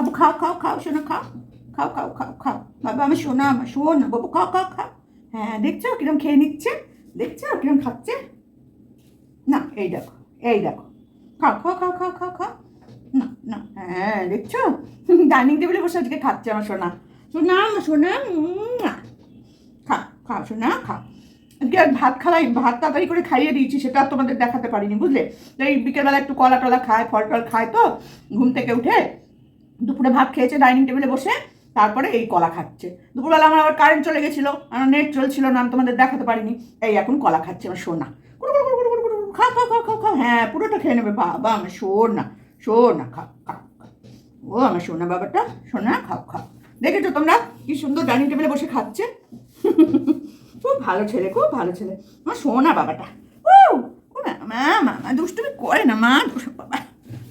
বাবু খাও খাও খাও শোনা খাও খাও খাও খাও খাও বাবা আমার শোনা আমার শোন বাবু খাও খাও খাও হ্যাঁ দেখছ কিরম খেয়ে নিচ্ছে দেখছ কিরম খাচ্ছে না এই দেখো এই দেখো খাও খাও খাও খাও খাও খাও না না হ্যাঁ দেখছ ডাইনিং টেবিলে বসে আজকে খাচ্ছে আমার সোনা সোনা আমার সোনা খা খাও সোনা খাও আজকে আর ভাত খালাই, ভাত তাড়াতাড়ি করে খাইয়ে দিয়েছি, সেটা আর তোমাদের দেখাতে পারিনি, বুঝলে? এই বিকেলবেলা একটু কলা টলা খায় ফল টল খায় তো, ঘুম থেকে উঠে দুপুরে ভাত খেয়েছে ডাইনিং টেবিলে বসে তারপরে এই কলা খাচ্ছে। দুপুরবেলা আমার আবার কারেন্ট চলে গেছিল, আমার নেট চলছিল না, আমি তোমাদের দেখাতে পারিনি। এই এখন কলা খাচ্ছে আমার সোনা খাও খাও খাও খাও খাও হ্যাঁ পুরোটা খেয়ে নেবে, বাবা আমার সোনা সোনা খাও খাও। ও আমার সোনা বাবাটা সোনা খাও খাও। দেখেছ তোমরা কি সুন্দর ডাইনিং টেবিলে বসে খাচ্ছে? খুব ভালো ছেলে, খুব ভালো ছেলে। আমার সোনা বাবাটা। ও, মা মা দুষ্টুমি করে না, মা বাবা,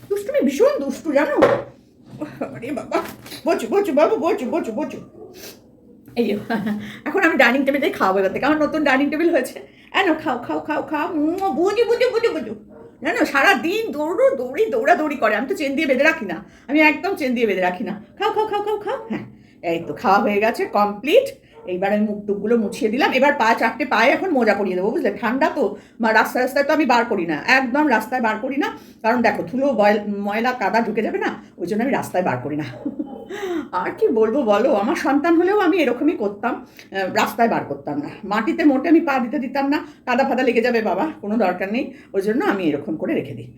দুষ্টুমি ভীষণ দুষ্টু, জানো? এখন আমি ডাইনিং টেবিলে খাওয়াবো এবার থেকে। আমার নতুন ডাইনিং টেবিল হয়েছে। এনো খাও খাও খাও খাও। বুঝি, বুঝু বুঝু বুঝু। বুঝু জানো সারাদিন দৌড়ো, দৌড়ি, দৌড়াদৌড়ি করে। আমি তো চেন দিয়ে বেঁধে রাখি না। আমি একদম চেন দিয়ে বেঁধে রাখি না। খাও খাও খাও খাও খাও। হ্যাঁ এই তো খাওয়া হয়ে গেছে কমপ্লিট এইবার আমি মুখ টুকগুলো মুছিয়ে দিলাম। এবার পা, চারটে পায়ে এখন মোজা পরিয়ে দেবো, বুঝলে? ঠান্ডা তো, মা, রাস্তায় রাস্তায় তো আমি বার করি না। একদম রাস্তায় বার করি না। কারণ দেখো, ধুলো ময়লা, কাদা ঢুকে যাবে না? ওই জন্য আমি রাস্তায় বার করি না। আর কি বলব বলো? আমার সন্তান হলেও আমি এরকমই করতাম। রাস্তায় বার করতাম না। মাটিতে মোটে আমি পা দিতে দিতাম না। কাদা ফাদা লেগে যাবে বাবা, কোনো দরকার নেই। ওই জন্য আমি এরকম করে রেখে দিই।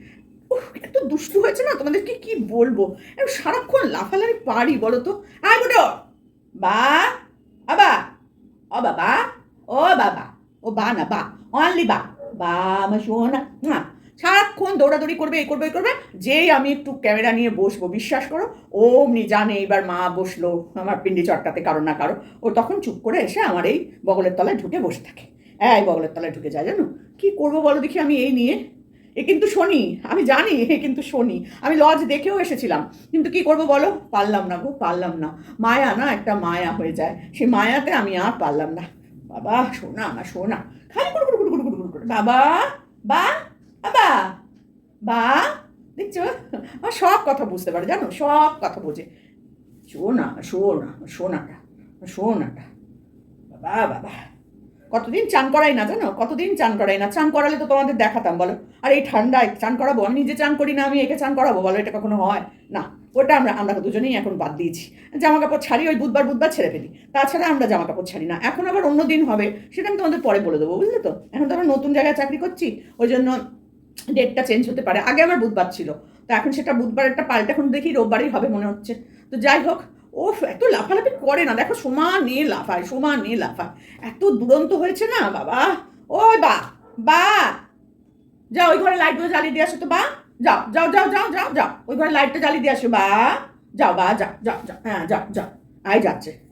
এত দুষ্টু হয়েছে না? তোমাদেরকে কি বলব? সারাক্ষণ লাফালাফি পারি বলো তো? আয় বা, আবা! ও বাবা ও বাবা ও বা না বা অনলি বা বা আমার শোনা না সারাক্ষণ দৌড়াদৌড়ি করবে এই করবে এই করবে। যেই আমি একটু ক্যামেরা নিয়ে বসবো, বিশ্বাস করো, অমনি জানে এবার মা বসল আমার পিন্ডি চটকাতে কারও না কারও ও তখন চুপ করে এসে আমার এই বগলের তলায় ঢুকে বসে থাকে। এই বগলের তলায় ঢুকে যায় জানো? কি করব বলো দেখি আমি এই নিয়ে? এ কিন্তু শনি, আমি জানি এ কিন্তু শনি। আমি লজ দেখেও এসেছিলাম। কিন্তু কি করব বলো? পারলাম না গো, পারলাম না। মায়া না, একটা মায়া হয়ে যায়। সেই মায়াতে আমি আর পারলাম না। বাবা শোনা আমার শোনা খালি গুড় গুড় গুড় গুড় গুড় বাবা, বা বাবা, বা, দেখছ? আমার সব কথা বুঝতে পারে, জানো? সব কথা বোঝে। শোনা শোনা শোনাটা শোনাটা বাবা বাবা। কতদিন চান করাই না জানো? কতদিন চান করাই না? চান করালে তো তোমাদের দেখাতাম, বলো। আর এই ঠান্ডায় চান করাবো? আমি নিজে চান করি না, আমি একে চান করাবো? বলো, এটা কখনো হয়? না, ওটা আমরা আমরা দুজনেই এখন বাদ দিয়েছি। জামা কাপড় ছাড়ি, ওই বুধবার বুধবার ছেড়ে ফেলি। তাছাড়া আমরা জামা কাপড় ছাড়ি না। এখন আবার অন্য দিন হবে, সেটা আমি তোমাদের পরে বলে দেবো, বুঝলে তো? এখন তো আমরা নতুন জায়গায় চাকরি করছি, ওই জন্য ডেটটা চেঞ্জ হতে পারে। আগে আমার বুধবার ছিল। তো এখন সেটা বুধবার একটা পাল্টা, এখন দেখি রোববারই হবে মনে হচ্ছে। তো যাই হোক ও এত লাফালাফি করে না। দেখো, সমান লাফায় সমান লাফায়। এত দুরন্ত হয়েছে না, বাবা। ওই বা বা। যাও, ওই ঘরে লাইটগুলো জ্বালিয়ে দিয়ে আসো তো, বা। যাও যাও যাও যাও যাও যাও। ওই ঘরে লাইটটা জ্বালিয়ে দিয়ে আসো, বা। যাও বা, যাও যাও যাও হ্যাঁ যাও যাও। আই যাচ্ছে।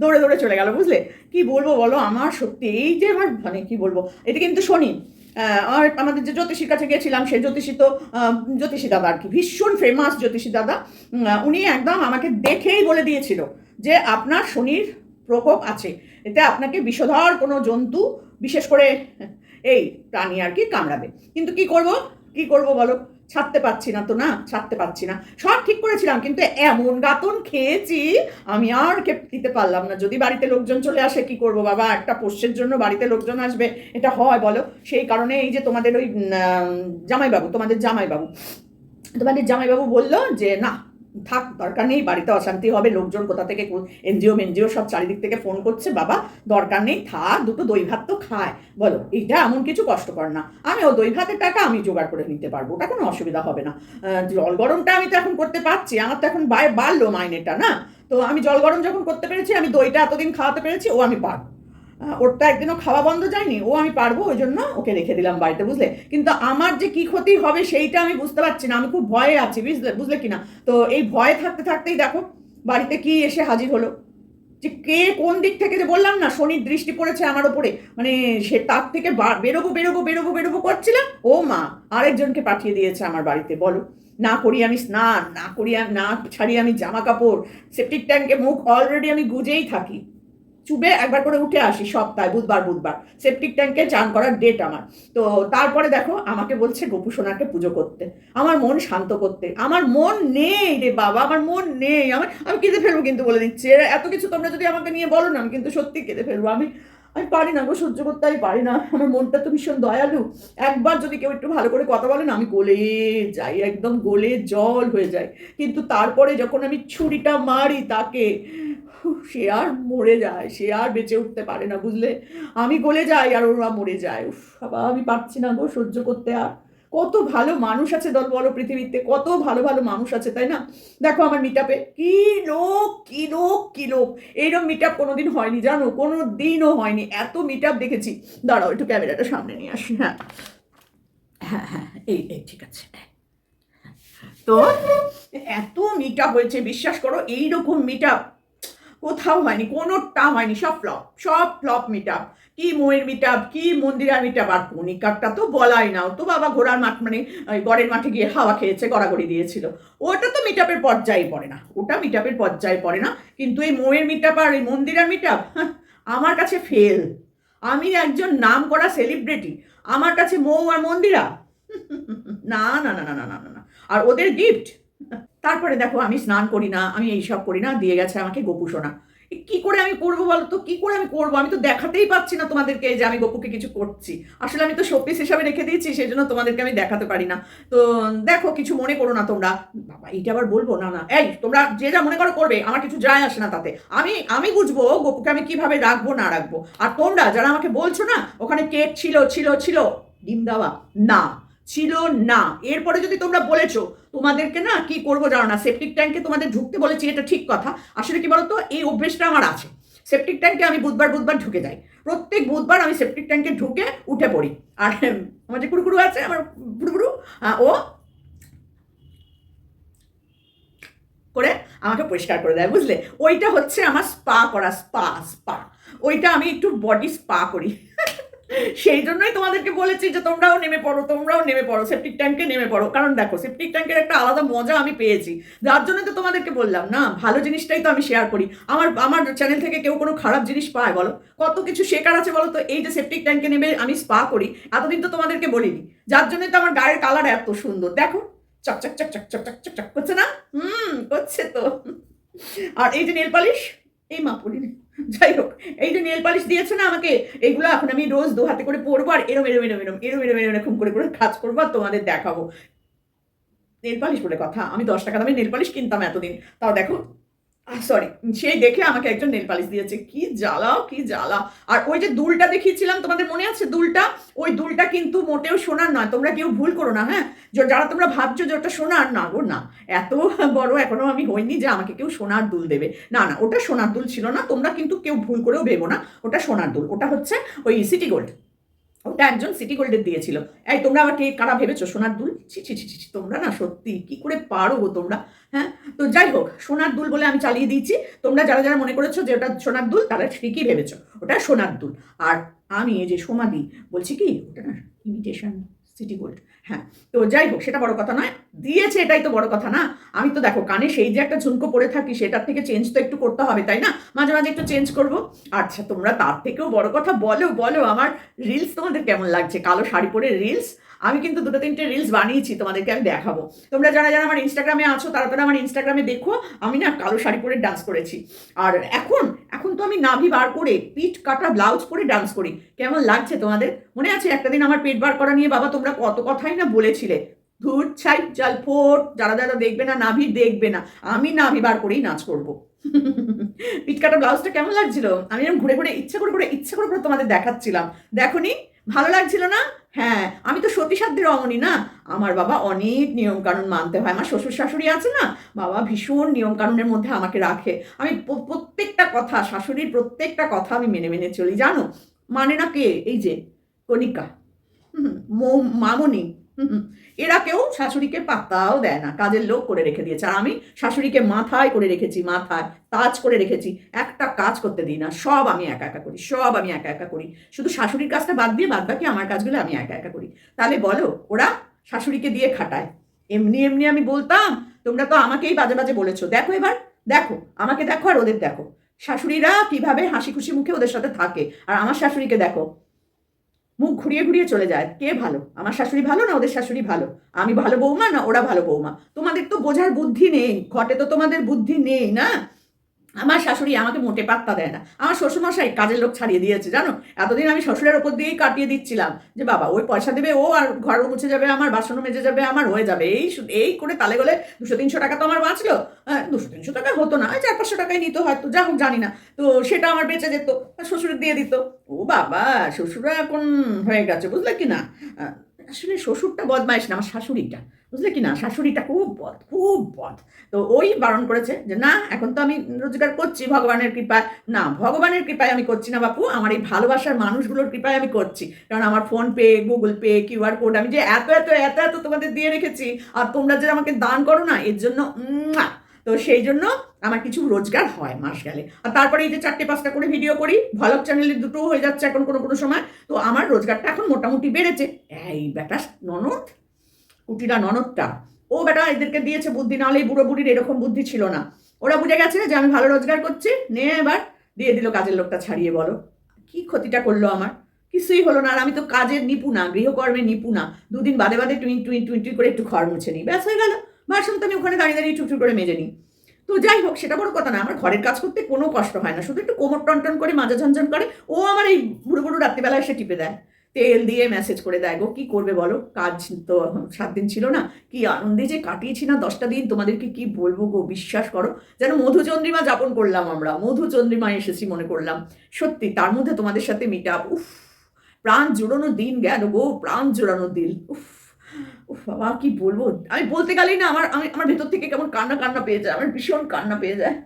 দৌড়ে দৌড়ে চলে গেল, বুঝলে? কি বলব বলো, আমার সত্যি, এই যে আমার মানে কি বলব, এটা কিন্তু শনি। আর আমাদের যে জ্যোতিষীর কাছে গেছিলাম সেই জ্যোতিষী তো জ্যোতিষী দাদা আর কি, ভীষণ ফেমাস জ্যোতিষী দাদা। উনি একদম আমাকে দেখেই বলে দিয়েছিল যে আপনার শনির প্রকোপ আছে। এতে আপনাকে বিষধর কোনো জন্তু, বিশেষ করে এই প্রাণী আর কি কামড়াবে। কিন্তু কি করব? কি করব বলো? ছাড়তে পারছি না তো না, ছাড়তে পারছি না। সব ঠিক করেছিলাম, কিন্তু এমন গাতন খেয়েছি, আমি আর দিতে পারলাম না। যদি বাড়িতে লোকজন চলে আসে, কি করব বাবা? একটা পোষ্যের জন্য বাড়িতে লোকজন আসবে, এটা হয় বলো? সেই কারণে এই যে তোমাদের ওই জামাইবাবু, তোমাদের জামাইবাবু। তোমাদের জামাইবাবু বলল যে, না থাক, দরকার নেই, বাড়িতে অশান্তি হবে, লোকজন কোথা থেকে এনজিও, মেনজিও সব চারিদিক থেকে ফোন করছে, বাবা, দরকার নেই, থাক, দুটো দই ভাত তো খায়। বলো, এইটা এমন কিছু কষ্টকর না। আমি ও দই ভাতের টাকা আমি জোগাড় করে নিতে পারব, ওটা কোনো অসুবিধা হবে না। জল গরমটা আমি তো এখন করতে পারছি, আমার তো এখন বাড়লো মাইনেটা, না? তো আমি জল গরম যখন করতে পেরেছি, আমি দইটা এতদিন খাওয়াতে পেরেছি, ও আমি পারব আহ, ওর তো একদিনও খাওয়া বন্ধ যায়নি ও আমি পারব ওই জন্য ওকে রেখে দিলাম বাড়িতে বুঝলে? কিন্তু আমার যে কি ক্ষতি হবে সেইটা আমি বুঝতে পারছি না আমি খুব ভয়ে আছি বুঝলে বুঝলে কিনা? তো এই ভয়ে থাকতে থাকতেই দেখো বাড়িতে কি এসে হাজির হলো? যে কে কোন দিক থেকে যে বললাম না শনির দৃষ্টি পড়েছে আমার ওপরে। মানে সে তার থেকে বেরোবো বেরোবো বেরোবো বেরোবো করছিলাম ও মা আরেকজনকে পাঠিয়ে দিয়েছে আমার বাড়িতে বলো। না করি আমি স্নান না করি না ছাড়ি আমি জামা কাপড় সেপ্টিক ট্যাঙ্কে মুখ অলরেডি আমি গুজেই থাকি। চুবে একবার করে উঠে আসি সপ্তাহে, বুধবার বুধবার। সেপটিক ট্যাঙ্কে চান করার ডেট আমার। তো তারপরে দেখো, আমাকে বলছে গোপু সোনাকে পুজো করতে। আমার মন শান্ত করতে। আমার মন নেই রে বাবা, আমার মন নেই। আমার আমি কেঁদে ফেলব কিন্তু বলে দিচ্ছি। এত কিছু তোমরা যদি আমাকে নিয়ে বলো না, আমি কিন্তু সত্যি কেঁদে ফেলব। আমি আমি পারি না গো, সহ্য করতে আমি পারি না। আমার মনটা তো ভীষণ দয়ালু। একবার যদি কেউ একটু ভালো করে কথা বলেন আমি গলে যাই, একদম গলে জল হয়ে যায়। কিন্তু তারপরে যখন আমি ছুরিটা মারি তাকে সে আর মরে যায়, সে আর বেঁচে উঠতে পারে না, বুঝলে? আমি গলে যাই আর ওরা মরে যায়। উফ, বাবা, আমি পারছি না গো, সহ্য করতে আর। কত ভালো মানুষ আছে দল বলো পৃথিবীতে, কত ভালো ভালো মানুষ আছে, তাই না? দেখো আমার মিটাপে কি লোক কি লোক কি লোক? এইরকম মিট আপ কোনোদিন হয়নি, জানো? কোনো দিনও হয়নি। এত মিট আপ দেখেছি। দাঁড়াও, একটু ক্যামেরাটা সামনে নিয়ে আসি হ্যাঁ। হ্যাঁ হ্যাঁ এই এই, ঠিক আছে। তো, এত মিট আপ হয়েছে, বিশ্বাস করো, এইরকম মিট আপ কোথাও হয়নি, কোনোটা হয়নি, সব ফ্লপ সব ফ্লপ মিট আপ কি ময়ের মিটাপ কি মন্দিরা মিটাপ আর পনিকাকটা তো বলাই না। তো বাবা ঘোড়ার মাঠ মানে ওই গড়ের মাঠে গিয়ে হাওয়া খেয়েছে, গড়াগড়ি দিয়েছিল। ওটা তো মিটাপের পর্যায়ে পড়ে না। ওটা মিটাপের পর্যায়ে পড়ে না। কিন্তু এই ময়ের মিটাপ আর এই মন্দিরা মিটাপ আমার কাছে ফেল আমি একজন নাম করা সেলিব্রিটি আমার কাছে মৌ আর মন্দিরা। না না না না না না না আর ওদের গিফট তারপরে দেখো, আমি স্নান করি না, আমি এইসব করি না, দিয়ে গেছে আমাকে গোপুসোনা। কি করে আমি করব বলো তো? কি করে আমি করব? আমি তো দেখাতেই পাচ্ছি না তোমাদেরকে যে আমি গোপুকে কিছু করছি। আসলে আমি তো শোপিস হিসাবে রেখে দিয়েছি সেই জন্য তোমাদেরকে আমি দেখাতে পারি না। তো দেখো, কিছু মনে করো না তোমরা। বাবা, এইটা আবার বলব? না না। এই, তোমরা যে যা মনে করো করবে, আমার কিছু যায় আসে না তাতে। আমি আমি বুঝব গোপুকে আমি কীভাবে রাখব, না রাখব। আর তোমরা, যারা আমাকে বলছো না, ওখানে কেক ছিল ছিল ছিল? ডিম দেওয়া? না। ছিল না। এরপরে যদি তোমরা বলেছ, তোমাদেরকে না কি করব জানো না সেপটিক ট্যাঙ্কে তোমাদের ঢুকতে বলেছি, এটা ঠিক কথা। আসলে কি বলতো, এই অভ্যেসটা আমার আছে। সেপটিক ট্যাঙ্কে আমি বুধবার বুধবার ঢুকে যাই। প্রত্যেক বুধবার আমি সেপটিক ট্যাঙ্কে ঢুকে উঠে পড়ি। আর আমার যে কুড়ুকুড়ু আছে, আমার কুড়ুকুড়ু ও করে আমাকে পরিষ্কার করে দেয়, বুঝলে? ওইটা হচ্ছে আমার স্পা করা স্পা স্পা ওইটা আমি একটু বডি স্পা করি। সেই জন্যই তোমাদেরকে বলেছি যে তোমরাও নেমে পড়ো, তোমরাও নেমে পড়ো সেপটিক ট্যাঙ্কে নেমে পড়ো। কারণ দেখো সেপটিক ট্যাঙ্কের একটা আলাদা মজা আমি পেয়েছি। যার জন্য তো তোমাদেরকে বললাম, না, ভালো জিনিসটাই তো আমি শেয়ার করি। আমার আমার চ্যানেল থেকে কেউ কোনো খারাপ জিনিস পায় বলো? কত কিছু শেখার আছে বলো তো? এই যে সেপটিক ট্যাঙ্কে নেমে আমি স্পা করি, এতদিন তো তোমাদেরকে বলিনি। যার জন্যই তো আমার গায়ের কালার এত সুন্দর। দেখো চকচক চক চক চক চক চক চক করছে না? হুম, করছে তো। আর এই যে নেল পালিশ এই মা পড়িনি যাই হোক, এই যে নেল পালিশ দিয়েছে না আমাকে এইগুলো এখন আমি রোজ দু হাতে করে পরবো আর এরম এরম এরম এরম এরম এরম এরম, এরকম করে করে কাজ করব আর তোমাদের দেখাবো। নেল পালিশ বলে কথা, আমি দশ টাকা দামে নেল পালিশ কিনতাম এতদিন। তাও দেখো সরি সেই দেখে আমাকে একজন নেল পালিশ দিয়েছে। কি জ্বালা কি জ্বালা। আর ওই যে দুলটা দেখিয়েছিলাম, তোমাদের মনে আছে দুলটা? ওই দুলটা কিন্তু মোটেও সোনার নয়, তোমরা কেউ ভুল করো না হ্যাঁ? যারা তোমরা ভাবছ যে ওটা সোনার, না গো, না। এত বড় এখনও আমি হইনি যে আমাকে কেউ সোনার দুল দেবে। না না, ওটা সোনার দুল ছিল না, তোমরা কিন্তু কেউ ভুল করেও ভেবো না, ওটা সোনার দুল। ওটা হচ্ছে ওই সিটি গোল্ড ওটা একজন সিটি গোল্ডের দিয়েছিল। এই তোমরা আবার কে কারা ভেবেছো? সোনার দুল? ছি ছি ছি ছি ছি, তোমরা না সত্যি কি করে পারো গো তোমরা? হ্যাঁ? তো যাই হোক সোনার দুল বলে আমি চালিয়ে দিয়েছি। তোমরা যারা যারা মনে করেছ যে ওটা সোনার দুল তারা ঠিকই ভেবেছো। ওটা সোনার দুল। আর আমি এই যে সোমাদি বলছি কি? ওটা না ইমিটেশন সিটি গোল্ড হ্যাঁ তো যাই হোক, সেটা বড় কথা নয়। দিয়েছে এটাই তো বড় কথা না। আমি তো দেখো, কানে সেই যে একটা ঝুমকো পরে থাকি, সেটার থেকে চেঞ্জ তো একটু করতে হবে, তাই না? মাঝে মাঝে একটু চেঞ্জ করব। আচ্ছা তোমরা তার থেকেও বড় কথা বলো বলো আমার রিলস তোমাদের কেমন লাগছে? কালো শাড়ি পরে রিলস আমি কিন্তু দুটো তিনটে রিলস বানিয়েছি, তোমাদেরকে আমি দেখাবো। তোমরা যারা যারা আমার ইনস্টাগ্রামে আছো, তারা তারা আমার ইনস্টাগ্রামে দেখো, আমি না কালো শাড়ি পরে ডান্স করেছি। আর এখন এখন তো আমি নাভি বার করে, পিঠ কাটা ব্লাউজ পরে ডান্স করি। কেমন লাগছে তোমাদের? মনে আছে একটা দিন আমার পেট বার করা নিয়ে বাবা তোমরা কত কথাই না বলেছিলে? ধুর ছাই চাল ফোট, যারা যারা দেখবে না, নাভি দেখবে না, আমি নাভি বার করেই নাচ করব। পিঠ কাটা ব্লাউজটা কেমন লাগছিল? আমি এরকম ঘুরে ঘুরে, ইচ্ছা করে করে ইচ্ছা করে করে তোমাদের দেখাচ্ছিলাম। দেখনি? ভালো লাগছিল না? হ্যাঁ আমি তো সতী সাধ্যের অমনি না। আমার বাবা অনেক নিয়ম কানুন মানতে হয়। আমার শ্বশুর শাশুড়ি আছে না? বাবা ভীষণ নিয়মকানুনের মধ্যে আমাকে রাখে। আমি প্রত্যেকটা কথা শাশুড়ির প্রত্যেকটা কথা আমি মেনে মেনে চলি। জানো? মানে না কে? এই যে কণিকা। হুম, মামনি। এরা কেউ শাশুড়িকে পাত্তাও দেয় না, কাজের লোক করে রেখে দিয়েছে। আর আমি শাশুড়িকে মাথায় করে রেখেছি, মাথায় তাজ করে রেখেছি। একটা কাজ করতে দিই না, সব আমি একা একা করি, সব আমি একা একা করি। শুধু শাশুড়ির কাজটা বাদ দিয়ে বাদ বাকি আমার কাজগুলো আমি একা একা করি। তাহলে বলো, ওরা শাশুড়িকে দিয়ে খাটায়। এমনি এমনি আমি বলতাম, তোমরা তো আমাকেই বাজে বাজে বলেছ। দেখো এবার, দেখো, আমাকে দেখো আর ওদের দেখো। শাশুড়িরা কীভাবে হাসি খুশি মুখে ওদের সাথে থাকে। আর আমার শাশুড়িকে দেখো। মুখ ঘুরিয়ে ঘুরিয়ে চলে যায়, কে ভালো? আমার শাশুড়ি ভালো না ওদের শাশুড়ি ভালো? আমি ভালো বৌমা না ওরা ভালো বৌমা? তোমাদের তো বোঝার বুদ্ধি নেই, ঘটে তো তোমাদের বুদ্ধি নেই, না? আমার শাশুড়ি আমাকে মোটে পাত্তা দেয় না। আমার শ্বশুরমশাই কাজের লোক ছাড়িয়ে দিয়েছে, জানো? এতদিন আমি শ্বশুরের ওপর দিয়েই কাটিয়ে দিচ্ছিলাম যে, বাবা, ওই পয়সা দেবে, ও আর ঘরও মুছে যাবে, আমার বাসনও মেজে যাবে, আমার হয়ে যাবে। এই এই করে তালে গলে দুশো তিনশো টাকা তো আমার বাঁচলো। হ্যাঁ দুশো তিনশো টাকা হতো না চার পাঁচশো টাকায় নিত হয়তো, যা হোক জানি না। তো সেটা আমার বেঁচে যেত, শ্বশুরের দিয়ে দিত। ও বাবা শ্বশুররা এখন হয়ে গেছে, বুঝলে কি না? আসলে শ্বশুরটা বদমাইশ না আমার শাশুড়িটা। বুঝলে কি না? শাশুড়িটা খুব বদ খুব বদ। তো ওই বারণ করেছে যে, না, এখন তো আমি রোজগার করছি, ভগবানের কৃপায়। না, ভগবানের কৃপায় আমি করছি না বাপু, আমার এই ভালোবাসার মানুষগুলোর কৃপায় আমি করছি। কারণ আমার PhonePe Google Pay QR code আমি যে এত এত এত এত তোমাদের দিয়ে রেখেছি, আর তোমরা যে আমাকে দান করো না, এর জন্য। তো সেই জন্য আমার কিছু রোজগার হয় মাস গেলে। আর তারপরে এই যে চারটে পাঁচটা করে ভিডিও করি ভলক চ্যানেলে দুটো হয়ে যাচ্ছে এখন কোনো কোনো সময়। তো আমার রোজগারটা এখন মোটামুটি বেড়েছে। এই বেটা ননদ, কুটিরা ননদটা। ও বেটা এদেরকে দিয়েছে বুদ্ধি, নাহলে বুড়ো বুড়ির এরকম বুদ্ধি ছিল না। ওরা বুঝে গেছে যে আমি ভালো রোজগার করছি, নে এবার দিয়ে দিল কাজের লোকটা, ছাড়িয়ে বলো। কি ক্ষতিটা করল আমার? কিছুই হলো না, আর আমি তো কাজের নিপুণা গৃহকর্মে নিপুণা দুদিন বাদে বাদে টুই টুই টুই টুই করে একটু ঘর মুছে নিই। ব্যাস হয়ে গেল। বাসন তো আমি ওখানে দাঁড়িয়ে দাঁড়িয়ে টুকটুক করে মেজে নিই। তো যাই হোক, সেটা বড় কথা না, আমার ঘরের কাজ করতে কোনো কষ্ট হয় না। শুধু একটু কোমর টন করে মাজা ঝনঝন করে, ও আমার এই বুড়ো বুড়ো রাত্রিবেলা এসে টিপে দেয়। তেল দিয়ে মেসেজ করে দেয়, গো, কি করবে বলো? কাজ তো সাত দিন ছিল না, কি আনন্দে যে কাটিয়েছি না দশটা দিন, তোমাদেরকে কি বলব গো, বিশ্বাস করো? যেন মধুচন্দ্রিমা যাপন করলাম আমরা মধুচন্দ্রিমা এসেছি মনে করলাম। সত্যি, তার মধ্যে তোমাদের সাথে মিট আপ উফ, প্রাণ জোড়ানো দিন গেল গো, প্রাণ জোড়ানো দিন উফ। বাবা কি বলব? আমি বলতে গেলেই না, আমার, আমি, আমার ভেতর থেকে কেমন কান্না কান্না পেয়ে যায়, আমার ভীষণ কান্না পেয়ে যায়।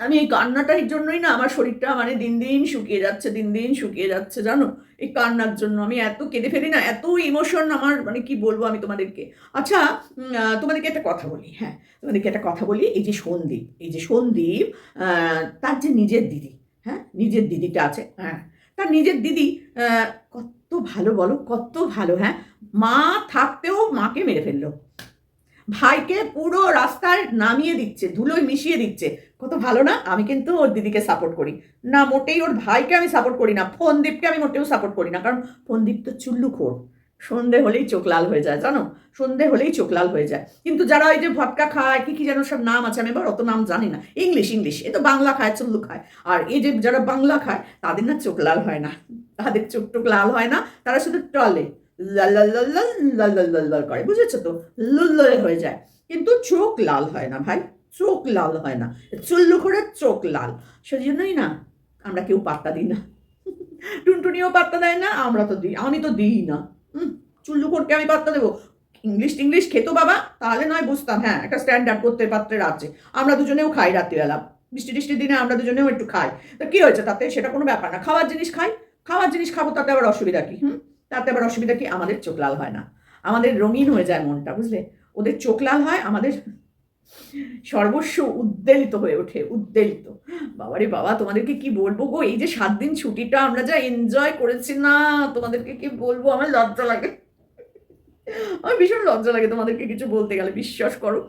আমি এই কান্নাটার জন্যই না আমার শরীরটা মানে দিন দিন শুকিয়ে যাচ্ছে, দিন দিন শুকিয়ে যাচ্ছে, জানো? এই কান্নার জন্য আমি এত কেঁদে ফেলি না, এত ইমোশন আমার মানে কি বলব আমি তোমাদেরকে? আচ্ছা তোমাদেরকে একটা কথা বলি হ্যাঁ তোমাদেরকে একটা কথা বলি, এই যে সন্দীপ, এই যে সন্দীপ তার যে নিজের দিদি হ্যাঁ নিজের দিদিটা আছে হ্যাঁ তার নিজের দিদি ভালো বলো, কত ভালো হ্যাঁ? মা থাকতেও মাকে মেরে ফেলল। ভাইকে পুরো রাস্তায় নামিয়ে দিচ্ছে, ধুলোয় মিশিয়ে দিচ্ছে। কত ভালো না? আমি কিন্তু ওর দিদিকে সাপোর্ট করি। না, মোটেই ওর ভাইকে আমি সাপোর্ট করি না, ফোনদীপকে আমি মোটেও সাপোর্ট করি না, কারণ ফোনদীপ তো চুল্লু চুল্লুখোর। সন্ধে হলেই চোখ লাল হয়ে যায়, জানো? সন্ধে হলেই চোখ লাল হয়ে যায়। কিন্তু যারা ওই যে ভটকা খায়, কি কি যেন সব নাম আছে, আমি এবার অত নাম জানি না। ইংলিশ ইংলিশ, এ তো বাংলা খায় চুল্লু খায়। আর এই যে যারা বাংলা খায়, তাদের না চোখ লাল হয় না। তাদের চোখ টোক লাল হয় না, তারা শুধু টলে। করে, বুঝেছ তো? লুল্লরে হয়ে যায়। কিন্তু চোখ লাল হয় না ভাই, চোখ লাল হয় না। চুল্লু করে চোখ লাল। সেজন্যই না আমরা কেউ পাত্তা দিই না। টুনটুনিও পাত্তা দেয় না, আমরা তো দিই, আমি তো দিই না। হুম চুল্লু করকে আমি পাত্তা দেবো। ইংলিশ টিংলিশ খেতো বাবা, তাহলে নয় বুঝতাম। হ্যাঁ একটা স্ট্যান্ডার্ড করতে পাত্রের আছে। আমরা দুজনেও খাই রাত্রিবেলা। বৃষ্টি টিষ্টির দিনে আমরা দুজনেও একটু খাই। তা কী হয়েছে তাতে? সেটা কোনো ব্যাপার না। খাওয়ার জিনিস খাই। খাওয়ার জিনিস খাব, তাতে আবার অসুবিধা কি, হুম? তাতে আবার অসুবিধা কি? আমাদের চোখ লাল হয় না। আমাদের রঙিন হয়ে যায় মনটা, বুঝলে? ওদের চোখ লাল হয়, আমাদের সর্বস্ব উদ্বেলিত হয়ে ওঠে, উদ্বেলিত। বাবারে বাবা, তোমাদেরকে কি বলব গো? এই যে সাত দিন ছুটিটা আমরা যা এনজয় করেছি না, তোমাদেরকে কি বলব? আমার লজ্জা লাগে। আমার ভীষণ লজ্জা লাগে তোমাদেরকে কিছু বলতে গেলে, বিশ্বাস করো।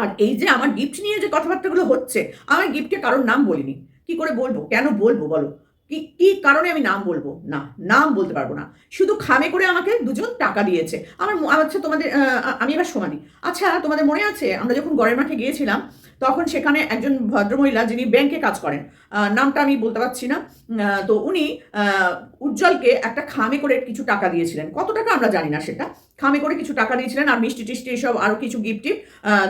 আর এই যে আমার গিফট নিয়ে যে কথাবার্তাগুলো হচ্ছে, আমি গিফটে কারোর নাম বলিনি। কি করে বলব? কেন বলব বলো? কি কি কারণে আমি নাম বলব? না, নাম বলতে পারব না। শুধু খামে করে আমাকে দুজন টাকা দিয়েছে। আমার আচ্ছা তোমাদের আমি এবার সমানি আচ্ছা তোমাদের মনে আছে, আমরা যখন গড়ের মাঠে গিয়েছিলাম তখন সেখানে একজন ভদ্রমহিলা যিনি ব্যাংকে কাজ করেন নামটা আমি বলতে পারছি না তো উনি উজ্জ্বলকে একটা খামে করে কিছু টাকা দিয়েছিলেন। কত টাকা আমরা জানি না সেটা। খামে করে কিছু টাকা দিয়েছিলেন আর মিষ্টি টিষ্টি এসব আরও কিছু গিফট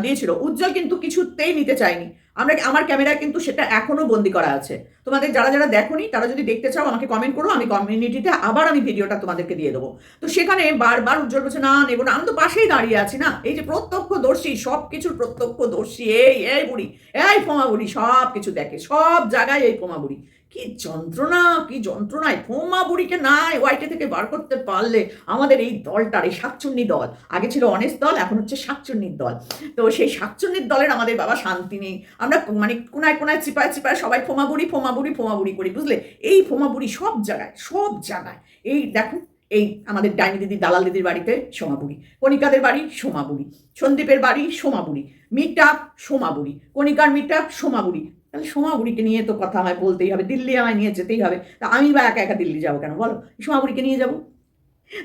দিয়েছিল। উজ্জ্বল কিন্তু কিছুতেই নিতে চায়নি। আমরা আমার ক্যামেরায় কিন্তু সেটা এখনও বন্দি করা আছে। তোমাদের যারা যারা দেখোনি, তারা যদি দেখতে চাও, আমাকে কমেন্ট করো, আমি কমিউনিটিতে আবার আমি ভিডিওটা তোমাদেরকে দিয়ে দেবো। তো সেখানে বারবার উজ্জ্বল বলছে, না, নেব না। আমি তো পাশেই দাঁড়িয়ে আছি, না? এই যে প্রত্যক্ষদর্শী সব কিছুর প্রত্যক্ষদর্শী, এই এই বুড়ি, এই ফোমা বুড়ি সব কিছু দেখে, সব জায়গায় এই ফোমা বুড়ি। কি যন্ত্রণা, কি যন্ত্রণায় ফোমা বুড়িকে নাই ওয়াইটে থেকে বার করতে পারলে আমাদের এই দলটার, এই শাকচুন্নি দল। আগে ছিল অনেস দল, এখন হচ্ছে শাকচুন্নির দল। তো সেই শাকচুন্নির দলের আমাদের বাবা শান্তি নেই। আমরা মানে কোনায় কোনায় চিপায় চিপায় সবাই ফোমা বুড়ি ফোমা বুড়ি ফোমা বুড়ি করি, বুঝলে? এই ফোমা বুড়ি সব জায়গায় সব জায়গায়। এই দেখো, এই আমাদের ডাইনি দিদি, দালাল দিদির বাড়িতে সোমাবুড়ি কণিকাদের বাড়ি সোমাবুড়ি সন্দীপের বাড়ি সোমাবুড়ি মিটাপ সোমাবুড়ি কণিকার মিটাপ সোমাবুড়ি তাহলে সোমা বুড়িকে নিয়ে তো কথা হয় বলতেই হবে, দিল্লি আমায় নিয়ে যেতেই হবে। তা আমি বা একা একা দিল্লি যাব কেন? বলো সোমা বুড়িকে নিয়ে যাব?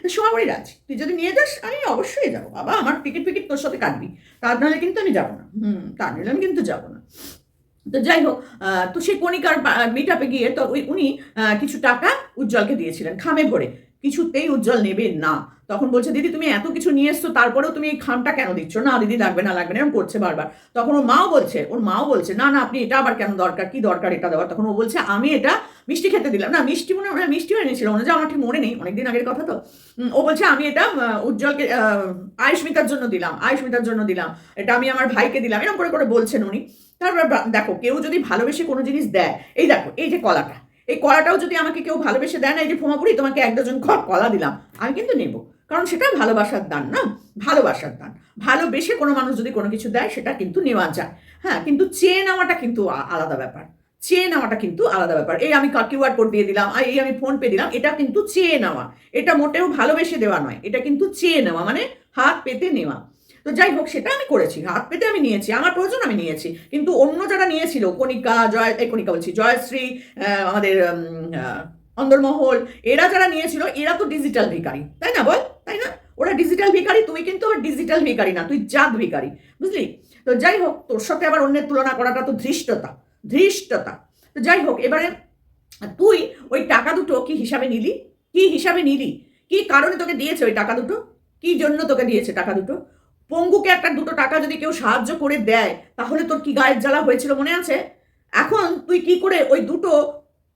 তো সোমা বুড়ি রাজি। তুই যদি নিয়ে যাস, আমি অবশ্যই যাব। বাবা, আমার টিকিট ফিকিট তোর সাথে কাটবি। তার নাহলে কিন্তু আমি যাব না। হুম, তার নাহলে আমি কিন্তু যাব না। তো যাই হোক তো সেই কণিকার মিট আপে গিয়ে তো ওই, উনি কিছু টাকা উজ্জ্বলকে দিয়েছিলেন, খামে ভরে। কিছুতেই উজ্জ্বল নেবে না। তখন বলছে, দিদি, তুমি এত কিছু নিয়ে এসছো, তারপরেও তুমি এই খামটা কেন দিচ্ছ? না, দিদি, লাগবে না লাগবে না, এরকম করছে বারবার। তখন ওর মাও বলছে, ওর মাও বলছে, না না, আপনি এটা আবার কেন দরকার? কি দরকার এটা দেওয়ার? তখন ও বলছে, আমি এটা মিষ্টি খেতে দিলাম। না, মিষ্টি মনে হয়, মিষ্টি এনেছিল মনে যে আমার ঠিক মনে নেই, অনেকদিন আগের কথা তো। ও বলছে, আমি এটা উজ্জ্বলকে আয়ুষ্মিতার জন্য দিলাম, আয়ুষ্মিতার জন্য দিলাম। এটা আমি আমার ভাইকে দিলাম। এরকম করে করে বলছেন উনি। তারপর দেখো, কেউ যদি ভালোবেসে কোনো জিনিস দেয়, এই দেখো, এই যে কলাটা, এই কলাটাও যদি আমাকে কেউ ভালোবেসে দেয় না, এই যে ফোমাপুরি, তোমাকে এক ডজন কলা দিলাম, আমি কিন্তু নেব। কারণ সেটা ভালোবাসার দান না? ভালোবাসার দান। ভালোবেসে কোনো মানুষ যদি কোনো কিছু দেয়, সেটা কিন্তু নেওয়া যায়। হ্যাঁ কিন্তু চেয়ে নেওয়াটা কিন্তু আলাদা ব্যাপার। চেয়ে নেওয়াটা কিন্তু আলাদা ব্যাপার। এই আমি কিউআর কোড দিয়ে দিলাম আর এই আমি ফোন পে দিলাম, এটা কিন্তু চেয়ে নেওয়া। এটা মোটেও ভালোবেসে দেওয়া নয়, এটা কিন্তু চেয়ে নেওয়া মানে হাত পেতে নেওয়া। তো যাই হোক, সেটা আমি করেছি। হাত পেতে আমি নিয়েছি, আমার প্রয়োজন আমি নিয়েছি। কিন্তু অন্য যারা নিয়েছিল, কণিকা, জয়, এই কণিকা বলছি, জয়শ্রী আমাদের অন্দরমহল, এরা যারা নিয়েছিল, এরা তো ডিজিটাল ভিকারি তাই না বল? ডিজিটাল ভিকারি তুই কিন্তু আবার ডিজিটাল ভিকারি না, তুই জাত ভিকারি বুঝলি? তো যাই হোক, তোর সাথে আবার অন্যের তুলনা করাটা তো ধৃষ্টতা ধৃষ্টতা। তো যাই হোক, এবারে তুই ওই টাকা দুটো কি হিসাবে নিলি? কি হিসাবে নিলি? কি কারণে তোকে দিয়েছে ওই টাকা দুটো? কি জন্য তোকে দিয়েছে টাকা দুটো? পঙ্গুকে একটা দুটো টাকা যদি কেউ সাহায্য করে দেয়, তাহলে তোর কি গায়ের জ্বালা হয়েছিল মনে আছে? এখন তুই কি করে ওই দুটো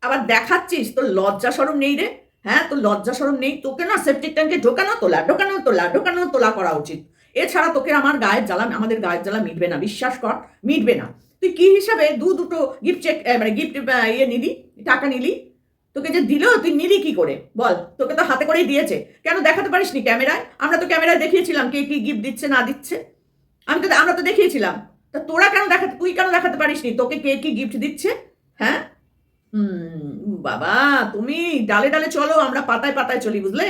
আবার দেখাচ্ছিস? তোর লজ্জা সরম নেই রে। হ্যাঁ তোর লজ্জা সরম নেই? তোকে না সেপটিক ট্যাঙ্কে ঢোকানো, তোলা ঢোকানো তোলা ঢোকানো, তোলা করা উচিত। এছাড়া তোকে আমার গায়ের জ্বালা, আমাদের গায়ের জ্বালা মিটবে না, বিশ্বাস কর, মিটবে না। তুই কি হিসাবে দু দুটো গিফট চেক মানে গিফট ইয়ে নিলি, টাকা নিলি? তোকে যে দিল, তুই নিলি কি করে? বল, তোকে তো হাতে করেই দিয়েছে। কেন দেখাতে পারিস নি ক্যামেরায়? আমরা তো ক্যামেরায় দেখিয়েছিলাম কে কি গিফট দিচ্ছে, না দিচ্ছে। আমি তো আমরা তো দেখিয়েছিলাম। তা তোরা কেন দেখাতে, তুই কেন দেখাতে পারিস নি তোকে কে কি গিফট দিচ্ছে? হ্যাঁ? হুম। বাবা, তুমি ডালে ডালে চলো, আমরা পাতায় পাতায় চলি, বুঝলে?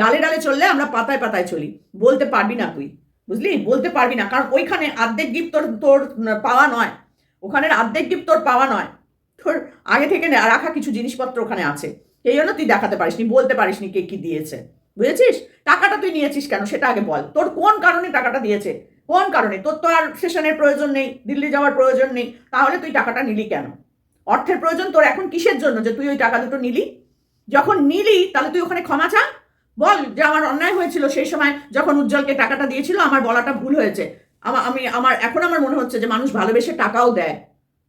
ডালে ডালে চললে আমরা পাতায় পাতায় চলি। বলতে পারবি না তুই, বুঝলি? বলতে পারবি না, কারণ ওইখানে অর্ধেক গিফট তোর তোর পাওয়া নয়। ওখানের আর্ধেক গিফট তোর পাওয়া নয়। তোর আগে থেকে রাখা কিছু জিনিসপত্র ওখানে আছে। এই জন্য তুই দেখাতে পারিসনি বলতে পারিসনি কে কি দিয়েছে। বুঝেছিস? টাকাটা তুই নিয়েছিস কেন, সেটা আগে বল। তোর কোন কারণে টাকাটা দিয়েছে? কোন কারণে? তোর তো আর সেশনের প্রয়োজন নেই, দিল্লি যাওয়ার প্রয়োজন নেই, তাহলে তুই টাকাটা নিলি কেন? অর্থের প্রয়োজন তোর এখন কিসের জন্য যে তুই ওই টাকা দুটো নিলি? যখন নিলি, তাহলে তুই ওখানে ক্ষমা চা বল যে আমার অন্যায় হয়েছিল সেই সময় যখন উজ্জ্বলকে টাকাটা দিয়েছিল, আমার বলাটা ভুল হয়েছে। আমার আমি, আমার, এখন আমার মনে হচ্ছে যে মানুষ ভালোবেসে টাকাও দেয়।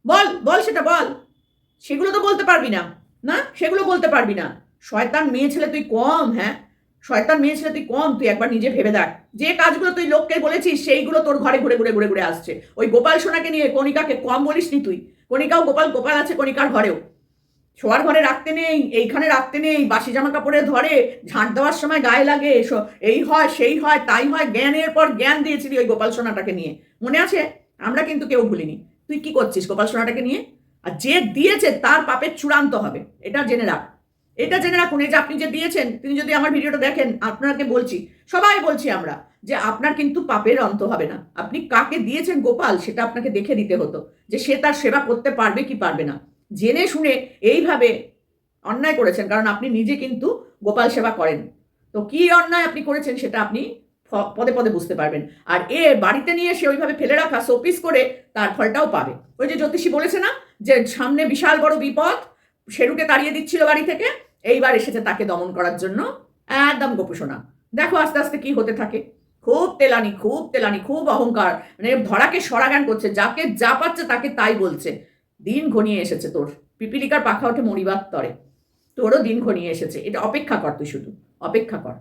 বল বল সেটা, বল। সেগুলো তো বলতে পারবি না না? সেগুলো বলতে পারবি না। শয়তান মেয়ে ছেলে তুই কম হ্যাঁ? শয়তান মেয়ে ছেলে তুই কম, তুই একবার নিজে ভেবে দেখ। যে কাজগুলো তুই লোককে বলেছিস, সেইগুলো তোর ঘরে ঘুরে ঘুরে ঘুরে ঘুরে আসছে। ওই গোপাল সোনাকে নিয়ে কণিকাকে কম বলিসনি তুই? কণিকাও গোপাল গোপাল আছে কণিকার ঘরেও। শোয়ার ঘরে রাখতে নেই, এইখানে রাখতে নেই, বাসি জামা কাপড়ে ধরে, ঝাঁট দেওয়ার সময় গায়ে লাগে এই হয়, সেই হয়, তাই হয়, জ্ঞানের পর জ্ঞান দিয়েছিলি ওই গোপাল সোনাটাকে নিয়ে। মনে আছে? আমরা কিন্তু কেউ ভুলিনি। তুই কি করছিস গোপাল সোনাটাকে নিয়ে? আর যে দিয়েছে তার পাপের চূড়ান্ত হবে, এটা জেনে রাখ। এটা জেনে রাখুন, এই যে আপনি যে দিয়েছেন, তিনি যদি আমার ভিডিওটা দেখেন, আপনাকে বলছি, সবাই বলছি আমরা যে আপনার কিন্তু পাপের অন্ত হবে না। আপনি কাকে দিয়েছেন গোপাল, সেটা আপনাকে দেখে দিতে হতো যে সে তার সেবা করতে পারবে কি পারবে না। জেনে শুনে এইভাবে অন্যায় করেছেন, কারণ আপনি নিজে কিন্তু গোপাল সেবা করেন। তো কি অন্যায় আপনি করেছেন সেটা আপনি পদে পদে বুঝতে পারবেন। আর এ বাড়িতে নিয়ে সে ওইভাবে ফেলে রাখা, শোপিস করে তার ফলটাও পাবে। ওই যে জ্যোতিষী বলেছে না, যে সামনে বিশাল বড় বিপদ শেরুকে তাড়িয়ে দিচ্ছিল বাড়ি থেকে এইবার এসেছে তাকে দমন করার জন্য। একদম গোপোষণা দেখো আস্তে আস্তে কি হতে থাকে। খুব তেলানি খুব তেলানি, খুব অহংকার। মানে ধরাকে সরাগান করছে, যাকে যা পাচ্ছে তাকে তাই বলছে। দিন ঘনিয়ে এসেছে তোর। পিপিলিকার পাখা ওঠে মরিবার তরে। তোরও দিন ঘনিয়ে এসেছে। এটা অপেক্ষা কর তুই শুধু। অপেক্ষা কর।